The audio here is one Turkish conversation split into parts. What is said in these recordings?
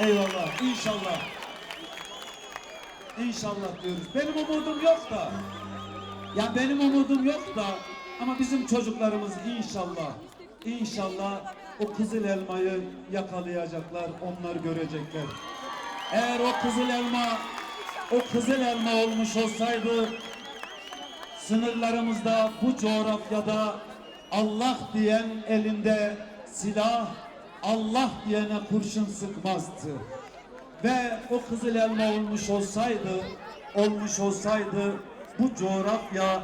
Eyvallah. İnşallah. İnşallah diyoruz. Benim umudum yok da. Ya benim umudum yok da. Ama bizim çocuklarımız inşallah. İnşallah o kızıl elmayı yakalayacaklar. Onlar görecekler. Eğer o kızıl elma o kızıl elma olmuş olsaydı sınırlarımızda bu coğrafyada Allah diyen elinde silah Allah diyene kurşun sıkmazdı. Ve o kızıl elma olmuş olsaydı, olmuş olsaydı bu coğrafya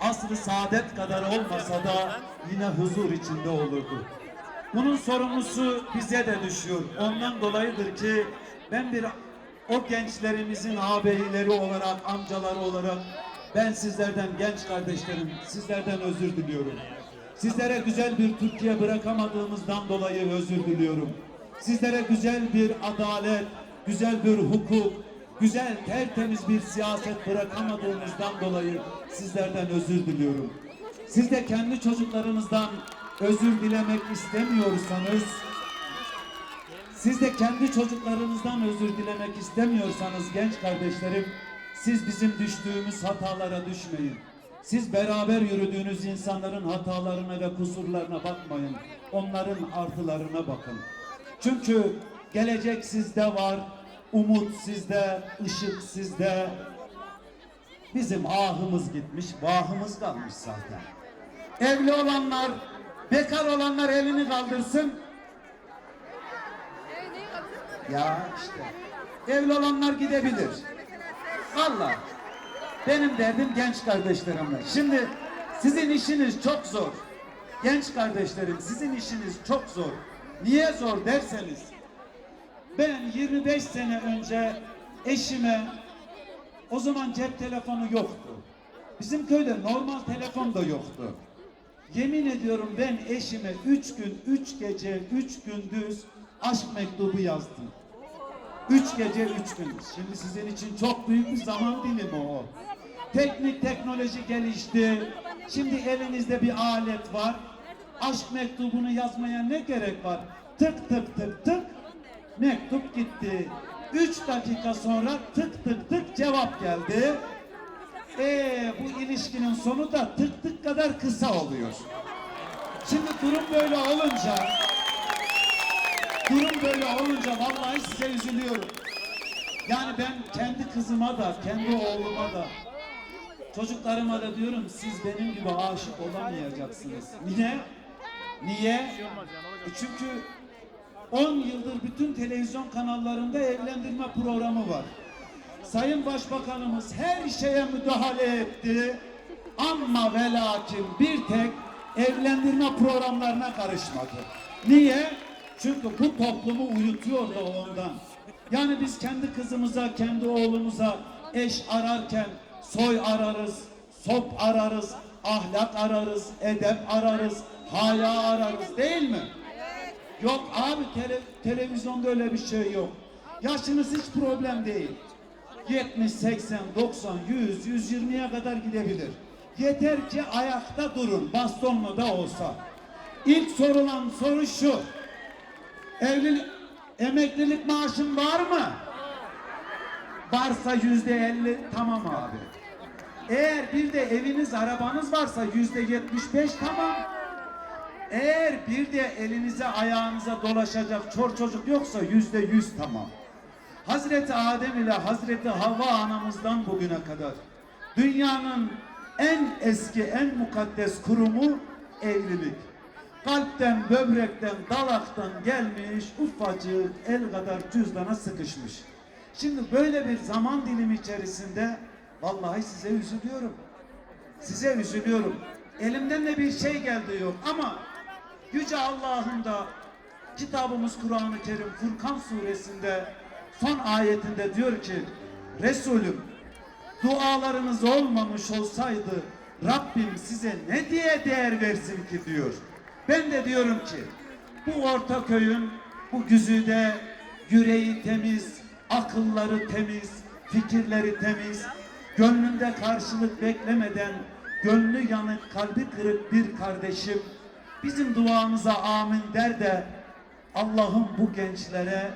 asr-ı saadet kadar olmasa da yine huzur içinde olurdu. Bunun sorumlusu bize de düşüyor. Ondan dolayıdır ki ben bir o gençlerimizin ağabeyleri olarak, amcaları olarak ben sizlerden genç kardeşlerim, sizlerden özür diliyorum. Sizlere güzel bir Türkiye bırakamadığımızdan dolayı özür diliyorum. Sizlere güzel bir adalet, güzel bir hukuk, güzel tertemiz bir siyaset bırakamadığımızdan dolayı sizlerden özür diliyorum. Siz de kendi çocuklarınızdan özür dilemek istemiyorsanız, siz de kendi çocuklarınızdan özür dilemek istemiyorsanız genç kardeşlerim, siz bizim düştüğümüz hatalara düşmeyin. Siz beraber yürüdüğünüz insanların hatalarına ve kusurlarına bakmayın. Onların artılarına bakın. Çünkü gelecek sizde var, umut sizde, ışık sizde. Bizim ahımız gitmiş, vahımız kalmış zaten. Evli olanlar, bekar olanlar elini kaldırsın. Ya işte. Evli olanlar gidebilir. Vallahi. Benim derdim genç kardeşlerimle. Şimdi sizin işiniz çok zor. Genç kardeşlerim sizin işiniz çok zor. Niye zor derseniz ben 25 sene önce eşime o zaman cep telefonu yoktu. Bizim köyde normal telefon da yoktu. Yemin ediyorum ben eşime üç gün, üç gece, üç gündüz aşk mektubu yazdım. Üç gece, üç gün. Şimdi sizin için çok büyük bir zaman dilimi o. Teknik teknoloji gelişti. Şimdi elinizde bir alet var. Aşk mektubunu yazmaya ne gerek var? Tık tık tık tık mektup gitti. Üç dakika sonra tık tık tık cevap geldi. Ee, bu ilişkinin sonu da tık tık kadar kısa oluyor. Şimdi durum böyle olunca durum böyle olunca vallahi size üzülüyorum. Yani ben kendi kızıma da, kendi oğluma da, çocuklarıma da diyorum siz benim gibi aşık olamayacaksınız. Niye? Niye? Çünkü 10 yıldır bütün televizyon kanallarında evlendirme programı var. Sayın Başbakanımız her şeye müdahale etti. Ama ve lakin bir tek evlendirme programlarına karışmadı. Niye? Çünkü bu toplumu uyutuyor da ondan. Yani biz kendi kızımıza, kendi oğlumuza eş ararken soy ararız, sop ararız, ahlak ararız, edep ararız, haya ararız değil mi? Yok abi tele- televizyonda öyle bir şey yok. Yaşınız hiç problem değil. 70, 80, 90, 100, 120'ye kadar gidebilir. Yeter ki ayakta durun, bastonla da olsa. İlk sorulan soru şu. Evlilik, emeklilik maaşın var mı? Varsa yüzde elli tamam abi. Eğer bir de eviniz, arabanız varsa yüzde yetmiş beş tamam. Eğer bir de elinize ayağınıza dolaşacak çor çocuk yoksa yüzde yüz tamam. Hazreti Adem ile Hazreti Havva anamızdan bugüne kadar dünyanın en eski, en mukaddes kurumu evlilik. Kalpten, böbrekten, dalaktan gelmiş ufacık el kadar cüzdana sıkışmış. Şimdi böyle bir zaman dilimi içerisinde vallahi size üzülüyorum. Size üzülüyorum. Elimden de bir şey geldi yok ama Yüce Allah'ın da kitabımız Kur'an-ı Kerim Furkan suresinde son ayetinde diyor ki Resulüm dualarınız olmamış olsaydı Rabbim size ne diye değer versin ki diyor. Ben de diyorum ki bu Ortaköy'ün bu güzide yüreği temiz, akılları temiz, fikirleri temiz, gönlünde karşılık beklemeden gönlü yanık, kalbi kırık bir kardeşim bizim duamıza amin der de Allah'ım bu gençlere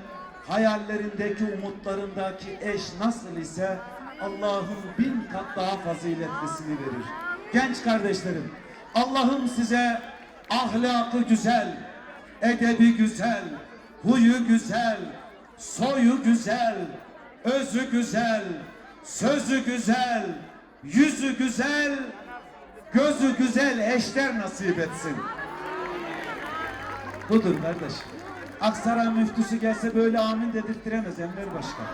hayallerindeki umutlarındaki eş nasıl ise Allah'ın bin kat daha faziletlisini verir. Genç kardeşlerim, Allah'ım size ahlakı güzel, edebi güzel, huyu güzel, soyu güzel, özü güzel, sözü güzel, yüzü güzel, gözü güzel eşler nasip etsin. Budur kardeş. Aksaray müftüsü gelse böyle amin dedirttiremez Enver Başkan.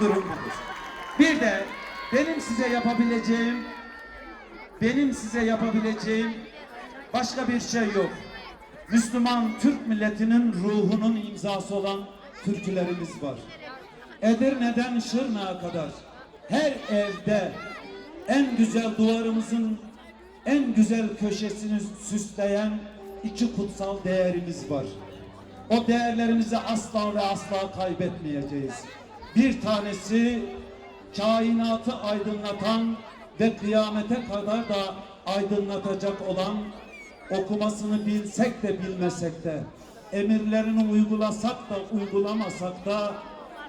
Durum budur. Bir de benim size yapabileceğim benim size yapabileceğim başka bir şey yok. Müslüman Türk milletinin ruhunun imzası olan türkülerimiz var. Edirne'den Şırnak'a kadar her evde en güzel duvarımızın en güzel köşesini süsleyen iki kutsal değerimiz var. O değerlerimizi asla ve asla kaybetmeyeceğiz. Bir tanesi kainatı aydınlatan ve kıyamete kadar da aydınlatacak olan okumasını bilsek de bilmesek de emirlerini uygulasak da uygulamasak da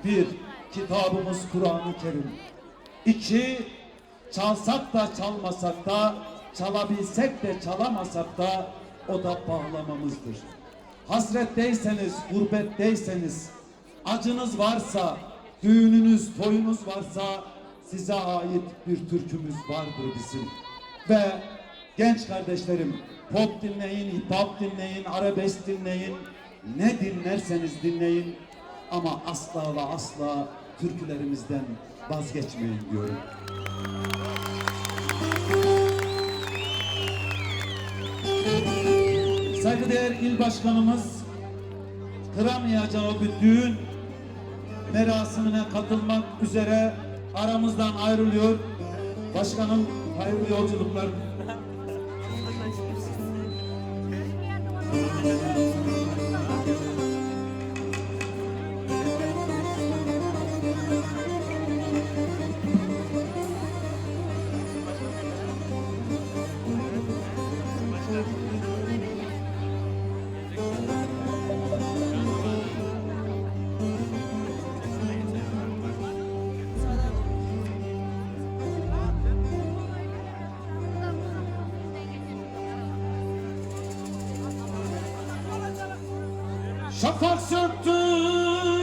bir kitabımız Kur'an-ı Kerim. İki çalsak da çalmasak da çalabilsek de çalamasak da o da bağlamamızdır. Hasretteyseniz, gurbetteyseniz, acınız varsa, düğününüz, toyunuz varsa size ait bir türkümüz vardır bizim. Ve genç kardeşlerim pop dinleyin, hip hop dinleyin, arabesk dinleyin, ne dinlerseniz dinleyin ama asla ve asla türkülerimizden vazgeçmeyin diyorum. Saygıdeğer il başkanımız kıramayacağı bir düğün merasimine katılmak üzere aramızdan ayrılıyor. Başkanım hayırlı yolculuklar. Şafak söktü